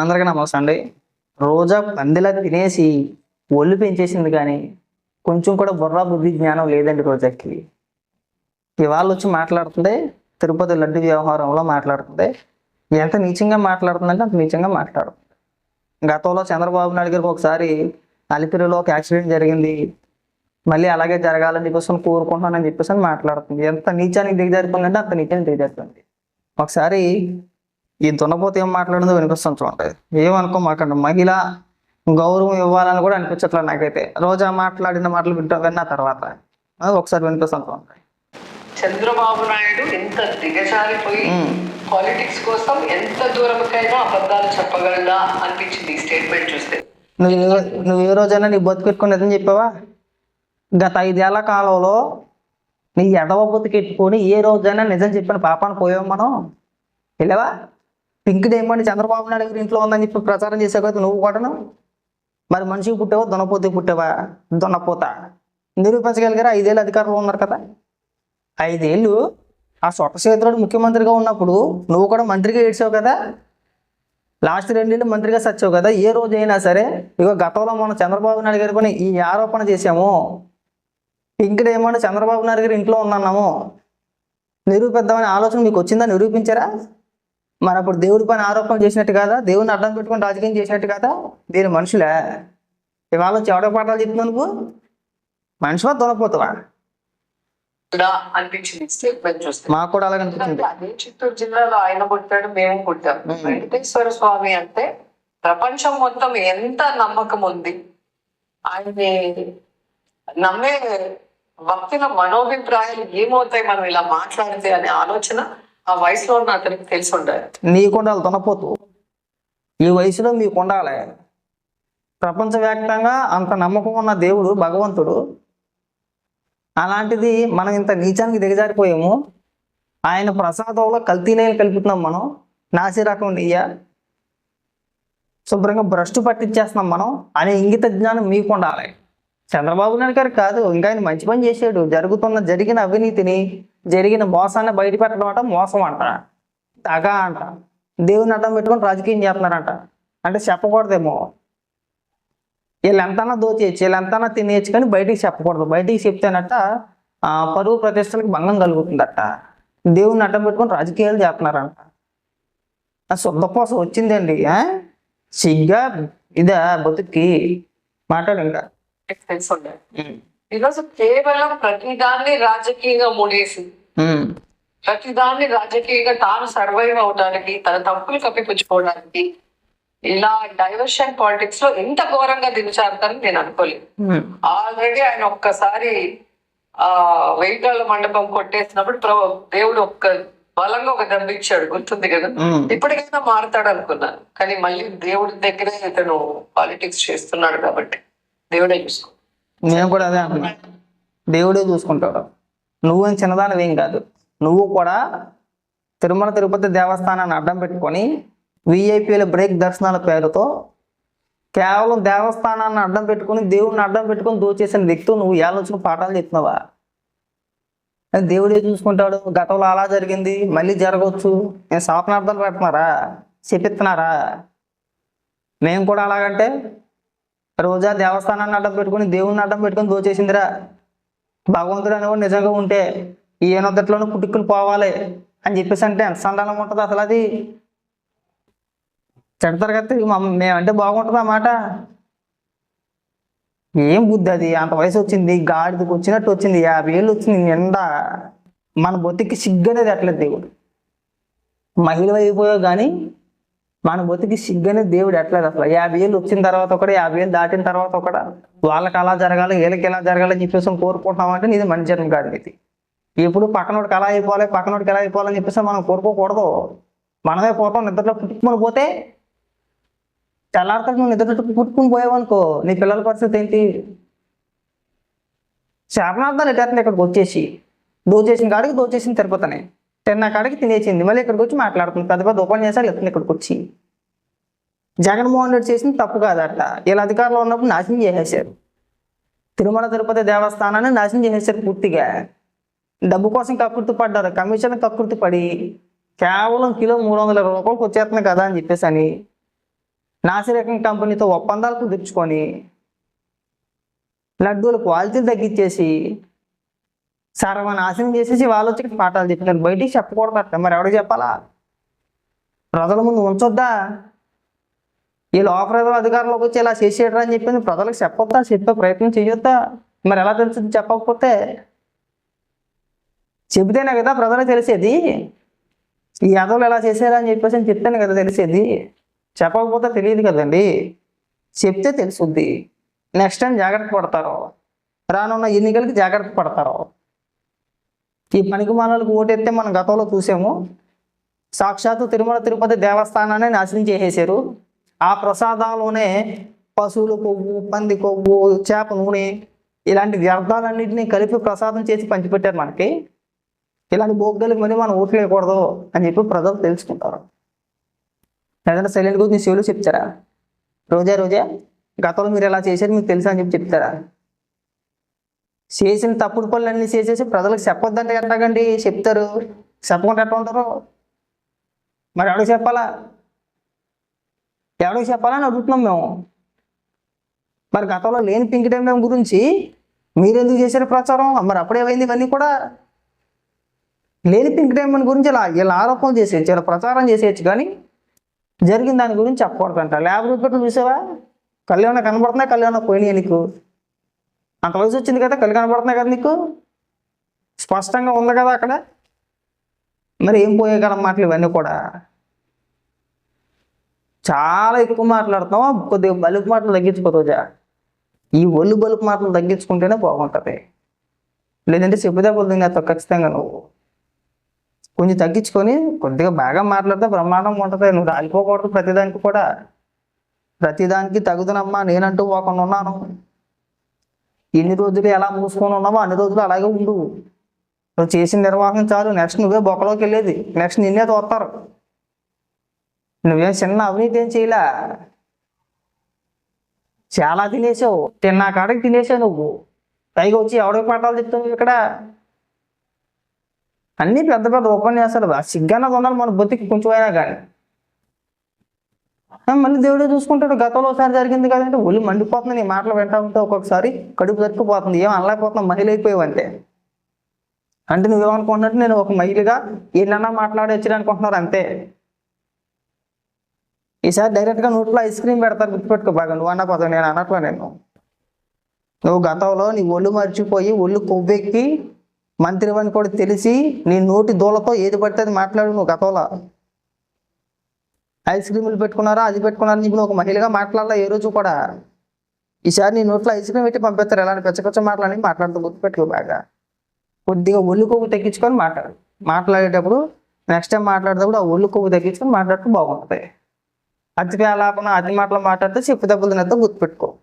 అందరికీ నమస్తే అండి. రోజా పందిలా తినేసి ఒళ్ళు పెంచేసింది కానీ కొంచెం కూడా బుర్ర బుద్ధి జ్ఞానం లేదండి రోజాకి. ఇవాళ వచ్చి మాట్లాడుతుంది తిరుపతి లడ్డు వ్యవహారంలో మాట్లాడుతుంది. ఎంత నీచంగా మాట్లాడుతుందంటే అంత నీచంగా మాట్లాడుతుంది. గతంలో చంద్రబాబు నాయుడు గారికి ఒకసారి అలిపిరిలో ఒక యాక్సిడెంట్ జరిగింది. మళ్ళీ అలాగే జరగాలని చెప్పేసి అని కోరుకుంటున్నానని చెప్పేసి అని మాట్లాడుతుంది. ఎంత నీచానికి దిగజారిపోయిందంటే అంత నీచానికి దిగజారిపోయింది. ఒకసారి ఈ దున్నపోత ఏం మాట్లాడిందో వినిపిస్తాను చూడండి. ఏమనుకో మాకండి మహిళ గౌరవం ఇవ్వాలని కూడా అనిపించట్లేదు నాకైతే. రోజా మాట్లాడిన మాటలు వింటా విన్న తర్వాత. ఒకసారి వినిపిస్తాను చూడండి. చంద్రబాబు నాయుడు ఎంత దిగజారిపోయి. పాలిటిక్స్ కోసం ఎంత దూరంకైనా అబద్ధాలు చెప్పగలదా అనిపించింది స్టేట్మెంట్ చూస్తే? నువ్వు ఏ- నువ్వు ఏ రోజైనా నీ బతుకు పెట్టుకుని నిజం చెప్పావా? గత ఐదేళ్ళ కాలంలో నీ ఎడవ బతుకెట్టుకొని ఏ రోజైనా నిజం చెప్పిన పాపాన్ని పోయాం మనం. వెళ్ళావా? పింక్ డైమండ్ చంద్రబాబు నాయుడు గారి ఇంట్లో ఉందని చెప్పి ప్రచారం చేసావు కదా నువ్వు కూడాను? మరి మనిషికి పుట్టావా దున్నపోతే పుట్టావా దొనపోత నిరూపించగలిగారా? ఐదేళ్ళు అధికారంలో ఉన్నారు కదా. ఐదేళ్ళు ఆ సొట్ట ముఖ్యమంత్రిగా ఉన్నప్పుడు నువ్వు కూడా మంత్రిగా ఏడ్చావు కదా? లాస్ట్ రెండేళ్ళు మంత్రిగా సచ్చావు కదా? ఏ రోజు అయినా సరే ఇగో గతంలో మనం చంద్రబాబు నాయుడు గారు కొని ఈ ఆరోపణ చేశాము. పింక్ డైమండ్ చంద్రబాబు నాయుడు గారి ఇంట్లో ఉన్నాము నిరూపిద్దామనే ఆలోచన మీకు వచ్చిందా? నిరూపించారా? మరి అప్పుడు దేవుడి పైన ఆరోపణ చేసినట్టు కాదా? దేవుని అడ్డం పెట్టుకొని రాజకీయం చేసినట్టు కాదా? దీని మనుషులే. ఇవాళ చెవడ పాఠాలు చెప్తున్నావు నువ్వు? మనిషివా దొరపోతావా దా అనిపించింది. స్టేట్మెంట్ చూస్తే మాకు కూడా అలాగే అనిపించింది. అదే చిత్తూరు జిల్లాలో ఆయన పుట్టాడు మేము పుట్టాం వెంకటేశ్వర స్వామి అంటే ప్రపంచం మొత్తం ఎంత నమ్మకం ఉంది? ఆయన్ని నమ్మే భక్తుల మనోభిప్రాయాలు ఏమవుతాయి? మనం ఇలా మాట్లాడితే అనే ఆలోచన ఆ వయసులో ఉన్న అతనికి తెలిసి ఉండాలి. నీ ఉండాలి దున్నపోతు ఈ వయసులో మీకు ఉండాలి ప్రపంచవ్యాప్తంగా అంత నమ్మకం ఉన్న దేవుడు భగవంతుడు. అలాంటిది మనం ఇంత నీచానికి దిగజారిపోయాము. ఆయన ప్రసాదంలో కల్తీ నీళ్ళు కలుపుతున్నాం మనం. నాసి రకం నెయ్య. శుభ్రంగా భ్రష్టు పట్టించేస్తున్నాం మనం. అనే ఇంగిత జ్ఞానం మీకు ఉండాలి చంద్రబాబు నాయుడు గారు కాదు ఇంకా ఆయన మంచి పని చేశాడు. జరుగుతున్న జరిగిన అవినీతిని జరిగిన మోసాన్ని బయట పెట్టడం అంట మోసం అంట. తగా అంట. దేవుని అడ్డం పెట్టుకొని రాజకీయం చేస్తున్నారంట. అంటే చెప్పకూడదేమో. వీళ్ళు ఎంతనా దోచేయచ్చు వీళ్ళు ఎంతనా తినేయచ్చు కానీ బయటికి చెప్పకూడదు. బయటికి చెప్తేనట ఆ, పరువు ప్రతిష్టలకు భంగం కలుగుతుందట. దేవుని అడ్డం పెట్టుకొని రాజకీయాలు చేస్తున్నారంట. ఆ శుద్ధపోసం వచ్చిందండి సిగ్గా ఇదా బతుక్కి మాట్లాడు ఇంకా తెలిసి ఉండాలి ఈరోజు కేవలం ప్రతిదాన్ని రాజకీయంగా ముడేసి ఉమ్. ప్రతిదాన్ని రాజకీయంగా తాను సర్వైవ్ అవడానికి తన తప్పులు కప్పిపుచ్చుకోవడానికి ఇలా డైవర్షన్ పాలిటిక్స్లో ఎంత ఘోరంగా దిగజారుతారని నేను అనుకోలేదు. ఆల్రెడీ ఆయన ఒక్కసారి ఆ వెయ్యికాళ్ళ మండపం కొట్టేసినప్పుడు దేవుడు ఒక్క బలంగా ఒక ఇచ్చాడు గుర్తుంది కదా ఉమ్. ఇప్పటికైనా మారుతాడు అనుకున్నాను కానీ మళ్ళీ దేవుడి దగ్గరే ఇతను పాలిటిక్స్ చేస్తున్నాడు కాబట్టి దేవుడే చూసుకో. నేను కూడా అదే అంటున్నా దేవుడే చూసుకుంటాడు. నువ్వేం చిన్నదానివేం కాదు. నువ్వు కూడా తిరుమల తిరుపతి దేవస్థానాన్ని అడ్డం పెట్టుకొని విఐపీల బ్రేక్ దర్శనాల పేరుతో కేవలం దేవస్థానాన్ని అడ్డం పెట్టుకొని దేవుడిని అడ్డం పెట్టుకొని దోచేసిన వ్యక్తి నువ్వు. ఏళ్ళొచ్చిన పాఠాలు చెప్తున్నావా? దేవుడే చూసుకుంటాడు. గతంలో అలా జరిగింది. మళ్ళీ జరగవచ్చు. నేను శాపనార్థాలు పెడుతున్నారా? చెప్పిస్తున్నారా? మేము కూడా అలాగంటే రోజా దేవస్థానాన్ని అడ్డం పెట్టుకుని దేవుణ్ణి అడ్డం పెట్టుకుని దోచేసిందిరా. భగవంతుడు అనేవాడు నిజంగా ఉంటే ఈ పుట్టుకుని పోవాలి అని చెప్పేసి అంటే ఎంత సండాలం ఉంటుంది అసలు అది. చెడతారు కదా మేమంటే బాగుంటుంది అన్నమాట ఏం బుద్ధి అది? అంత వయసు వచ్చింది గాడిదకు వచ్చినట్టు వచ్చింది యాభై ఏళ్ళు వచ్చింది నిండా మన బొత్తికి సిగ్గనేది అట్లేదు దేవుడు. మహిళ అయిపోయావు కానీ మన బతికి సిగ్గనే దేవుడు ఎట్లేదు అసలు? యాభై ఏళ్ళు వచ్చిన తర్వాత ఒకటి యాభై ఏళ్ళు దాటిన తర్వాత ఒకట. వాళ్ళకి అలా జరగాలి వీళ్ళకి ఎలా జరగాలి అని చెప్పేసి కోరుకుంటామంటే నీది మంచి జన్మ కాదు ఇది. ఇప్పుడు పక్కనోడికి అలా అయిపోవాలి పక్కనోడికి ఎలా అయిపోవాలని చెప్పేసి మనం కోరుకోకూడదు. మనమే పోతాం నిద్రలో పుట్టుకుని పోతే తెల్లారితో నువ్వు నిద్రలో పుట్టుకుని పోయావనుకో నీ పిల్లల పరిస్థితి ఏంటి? శాపనార్థాలు ఎట్లా ఇక్కడికి వచ్చేసి దోచేసిన కాడికి దోచేసిన తిరుపతిని. టెన్ కాడికి తినేసింది. మళ్ళీ ఇక్కడికి వచ్చి మాట్లాడుతుంది. పెద్ద పెద్ద ఉపన్యాసాలు ఎత్తుంది ఇక్కడికి వచ్చి. జగన్మోహన్ రెడ్డి చేసింది తప్పు కాదట. వీళ్ళ అధికారంలో ఉన్నప్పుడు నాశనం చేసేసారు. తిరుమల తిరుపతి దేవస్థానాన్ని నాశనం చేసేసారు పూర్తిగా. డబ్బు కోసం కకృతి పడ్డారు. కమిషన్ కకృతి పడి కేవలం కిలో మూడు వందల రూపాయలకు వచ్చేస్తుంది కదా అని చెప్పేసి అని నాసిరకం కంపెనీతో ఒప్పందాలు కుదుర్చుకొని లడ్డూల క్వాలిటీలు తగ్గించేసి సర్వనాశనం చేసేసి వాళ్ళు వచ్చి పాఠాలు చెప్పినారు. బయటికి చెప్పకూడదు అట్ట మరి ఎవరికి చెప్పాలా? ప్రజల ముందు ఉంచొద్దా? ఈ ఆఫర్ అధికారులకు అధికారంలోకి వచ్చి ఇలా చేసేయడం అని చెప్పింది ప్రజలకు చెప్పొద్దా? చెప్పే ప్రయత్నం చేయొద్దా? మరి ఎలా తెలుస్తుంది చెప్పకపోతే? చెబితేనే కదా ప్రజలకు తెలిసేది. ఈ యాదవులు ఎలా చేశారా అని చెప్పేసి అని చెప్తేనే కదా తెలిసేది. చెప్పకపోతే తెలియదు కదండి. చెప్తే తెలుసుద్ది. నెక్స్ట్ టైం జాగ్రత్త పడతారు. రానున్న ఎన్నికలకి జాగ్రత్త పడతారు. ఈ పనికి మనలకు ఓటెత్తే మనం గతంలో చూసాము. సాక్షాత్తు తిరుమల తిరుపతి దేవస్థానాన్ని నాశనం చేసేసారు ఆ ప్రసాదాల్లోనే పశువుల కొవ్వు పంది కొవ్వు చేప నూనె ఇలాంటి వ్యర్థాలన్నింటినీ కలిపి ప్రసాదం చేసి పంచిపెట్టారు మనకి. ఇలాంటి బొగ్గలకి మళ్ళీ మనం ఓట్లు వేయకూడదు అని చెప్పి ప్రజలు తెలుసుకుంటారు. లేదంటే సైలెంట్ గురించి శివులు చెప్తారా? రోజా రోజా గతంలో మీరు ఎలా చేశారు మీకు తెలుసా అని చెప్పి చెప్తారా? చేసిన తప్పుడు పనులన్నీ చేసేసి ప్రజలకు చెప్పొద్దంటే ఎట్లాగండి? చెప్తారు. చెప్పకుండా ఎట్లా ఉంటారు? మరి ఎవడికి చెప్పాలా? ఎవడికి చెప్పాలని అడుగుతున్నాం మేము. మరి గతంలో లేని పింక్ టైం గురించి మీరు ఎందుకు చేశారు ప్రచారం? మరి అప్పుడేమైంది ఇవన్నీ కూడా. లేని పింక్ గురించి ఇలా ఇలా ఆరోపణలు చేసేయచ్చు ఇలా ప్రచారం చేసేయచ్చు కానీ జరిగిన దాని గురించి చెప్పకూడదంట. ల్యాబ్ రిపోర్ట్లు చూసావా? కళ్ళు ఏమైనా కనబడుతున్నాయి కళ్ళు ఏమైనా పోయినాయి నీకు. అంత వయసు వచ్చింది కదా కళ్ళు కనబడుతున్నాయి కదా నీకు? స్పష్టంగా ఉంది కదా అక్కడ? మరి ఏం పోయే కదా మాటలు ఇవన్నీ కూడా? చాలా ఎక్కువ మాట్లాడుతున్నాం కొద్దిగా బలుపు మాటలు తగ్గించుకోరోజా ఈ ఒళ్ళు బలుపు మాటలు తగ్గించుకుంటేనే బాగుంటుంది. లేదంటే చెప్పుదే పొద్దుగా ఖచ్చితంగా నువ్వు. కొంచెం తగ్గించుకొని కొద్దిగా బాగా మాట్లాడితే బ్రహ్మాండంగా ఉంటుంది. నువ్వు రాలిపోకూడదు ప్రతిదానికి కూడా. ప్రతిదానికి తగుదనమ్మా నేనంటూ పోకుండా ఉన్నాను. ఎన్ని రోజులు ఎలా మూసుకొని ఉన్నావో అన్ని రోజులు అలాగే ఉండు. నువ్వు చేసిన నిర్వాహం చాలు. నెక్స్ట్ నువ్వే బొక్కలోకి వెళ్ళేది. నెక్స్ట్ నిన్నే తోస్తారు. నువ్వేం చిన్న అవినీతి ఏం చేయలే. చాలా తినేసావు. తిన్నా కాడికి తినేసావు నువ్వు. పైగా వచ్చి ఎవడికి పాఠాలు చెప్తావు ఇక్కడ. అన్ని పెద్ద పెద్ద ఉపన్యాసాలు. ఆ సిగ్గన్నది ఉండాలి మన బతికి కొంచెం అయినా కానీ. మళ్ళీ దేవుడే చూసుకుంటాడు. గతంలో ఒకసారి జరిగింది కదంటే ఒళ్ళు మండిపోతుంది నీ మాటలు వింటా ఉంటే ఒక్కొక్కసారి కడుపు తట్టుకుపోతుంది. ఏం అనలేకపోతున్నావు మహిళ అయిపోయావు అంతే అంటే నువ్వేమనుకుంటున్నట్టు నేను ఒక మహిళగా ఏళ్ళన్నా మాట్లాడొచ్చు అనుకుంటున్నారు అంతే. ఈసారి డైరెక్ట్గా నోట్లో ఐస్ క్రీమ్ పెడతారు గుర్తుపెట్టుకో బాగా. నువ్వు అన్న పోతావు నేను అనట్లా నేను. నువ్వు గతంలో నీ ఒళ్ళు మర్చిపోయి ఒళ్ళు కొవ్వెక్కి మంత్రివని కూడా తెలిసి నీ నోటి దూలతో ఏది పడితే అది మాట్లాడు నువ్వు గతంలో. ఐస్ క్రీములు పెట్టుకున్నారా? అది పెట్టుకున్నారా? నీకు ఒక మహిళగా మాట్లాడాలా ఏ రోజు కూడా? ఈసారి నీ నోట్లో ఐస్ క్రీమ్ పెట్టి పంపిస్తారు. ఎలాంటి పెచ్చకొచ్చ మాట్లాడి మాట్లాడుతూ గుర్తుపెట్టుకో బాగా. కొద్దిగా ఒళ్ళు కొవ్వు తగ్గించుకొని మాట్లాడు. మాట్లాడేటప్పుడు నెక్స్ట్ టైం మాట్లాడేటప్పుడు ఆ ఒళ్ళు కొవ్వు తగ్గించుకొని మాట్లాడుతూ బాగుంటుంది. అతి ఆలాపన అతి మాటలు మాట్లాడితే చెప్పు దెబ్బలు తినేద్దాం గుర్తుపెట్టుకో